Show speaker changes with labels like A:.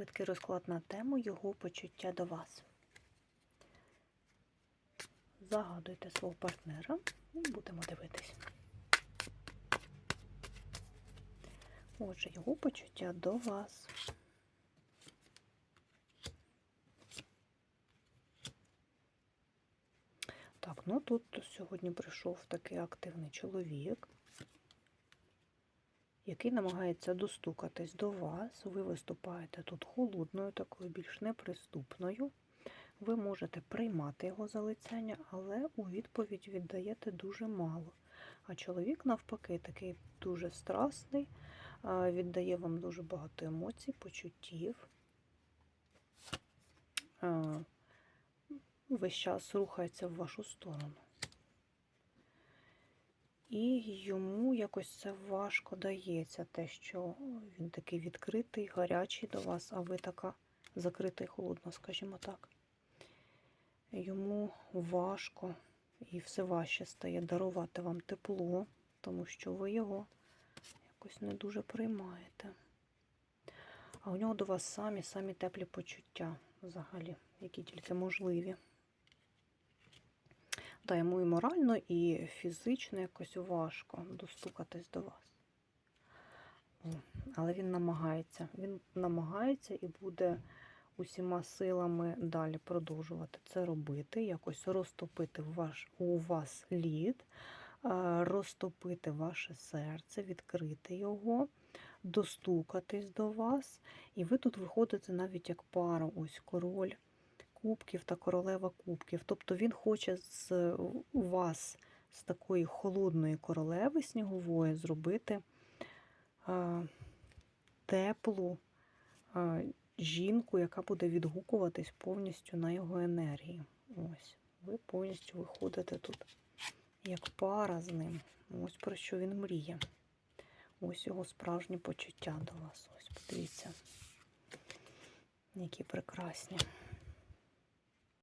A: швидкий розклад на тему його почуття до вас. Загадуйте свого партнера і будемо дивитись. Отже, його почуття до вас. Так, ну тут сьогодні прийшов такий активний чоловік, який намагається достукатись до вас. Ви виступаєте тут холодною, такою більш неприступною. Ви можете приймати його залицяння, але у відповідь віддаєте дуже мало. А чоловік, навпаки, такий дуже страсний, віддає вам дуже багато емоцій, почуттів. Весь час рухається в вашу сторону. І йому якось це важко дається, те, що він такий відкритий, гарячий до вас, а ви така закрита і холодна, скажімо так. Йому важко і все важче стає дарувати вам тепло, тому що ви його якось не дуже приймаєте. А у нього до вас самі самі теплі почуття взагалі, які тільки можливі. Та йому і морально, і фізично якось важко достукатись до вас. Але він намагається. Він намагається і буде усіма силами далі продовжувати це робити, якось розтопити ваш, у вас лід, розтопити ваше серце, відкрити його, достукатись до вас. І ви тут виходите навіть як пара, ось король кубків та королева кубків. Тобто він хоче з вас, з такої холодної королеви снігової, зробити теплу жінку, яка буде відгукуватись повністю на його енергії. Ось, ви повністю виходите тут як пара з ним. Ось про що він мріє. Ось його справжні почуття до вас. Ось подивіться, які прекрасні.